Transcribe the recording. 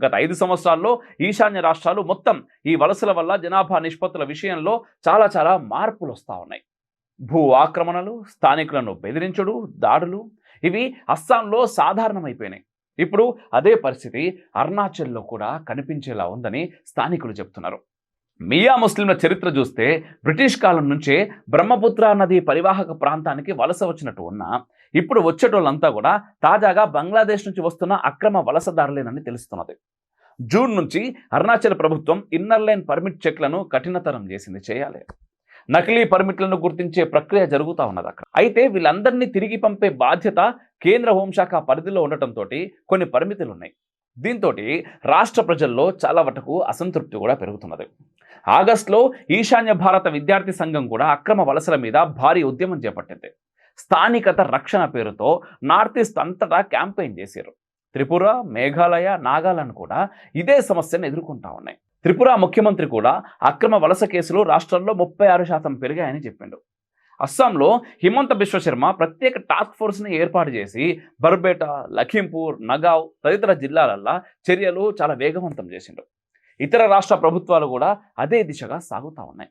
గత ఐదు సంవత్సరాల్లో ఈశాన్య రాష్ట్రాలు మొత్తం ఈ వలసల వల్ల జనాభా నిష్పత్తుల విషయంలో చాలా చాలా మార్పులు వస్తూ ఉన్నాయి. భూ ఆక్రమణలు స్థానికులను బెదిరించుడు దాడులు ఇవి అస్సాంలో సాధారణమైపోయినాయి. ఇప్పుడు అదే పరిస్థితి అరుణాచల్లో కూడా కనిపించేలా ఉందని స్థానికులు చెప్తున్నారు. మియా ముస్లింల చరిత్ర చూస్తే బ్రిటిష్ కాలం నుంచే బ్రహ్మపుత్ర నది పరివాహక ప్రాంతానికి వలస వచ్చినట్టు ఉన్నా ఇప్పుడు వచ్చేటోళ్ళంతా కూడా తాజాగా బంగ్లాదేశ్ నుంచి వస్తున్న అక్రమ వలసదారులేనని తెలుస్తున్నది. జూన్ నుంచి అరుణాచల్ ప్రభుత్వం ఇన్నర్ లైన్ పర్మిట్ చెక్లను కఠినతరం చేసింది చేయాలి. నకిలీ పర్మిట్లను గుర్తించే ప్రక్రియ జరుగుతూ ఉన్నది అక్కడ. అయితే వీళ్ళందరినీ తిరిగి పంపే బాధ్యత కేంద్ర హోంశాఖ పరిధిలో ఉండటంతో కొన్ని పరిమితులు ఉన్నాయి దీంతో రాష్ట్ర ప్రజల్లో చాలా వరకు అసంతృప్తి కూడా పెరుగుతున్నది. ఆగస్టులో ఈశాన్య భారత విద్యార్థి సంఘం కూడా అక్రమ వలసల మీద భారీ ఉద్యమం చేపట్టింది. స్థానికత రక్షణ పేరుతో నార్త్ ఈస్ట్ అంతటా క్యాంపెయిన్ చేశారు. త్రిపుర మేఘాలయ నాగాలాండ్ కూడా ఇదే సమస్యను ఎదుర్కొంటా ఉన్నాయి. త్రిపుర ముఖ్యమంత్రి కూడా అక్రమ వలస కేసులు రాష్ట్రంలో ముప్పై ఆరు శాతం పెరిగాయని చెప్పిండు. అస్సాంలో హిమంత విశ్వశర్మ ప్రత్యేక టాస్క్ ఫోర్స్ని ఏర్పాటు చేసి బర్బేట లఖింపూర్ నగావ్ తదితర జిల్లాలల్లో చర్యలు చాలా వేగవంతం చేసిండు. ఇతర రాష్ట్ర ప్రభుత్వాలు కూడా అదే దిశగా సాగుతూ ఉన్నాయి.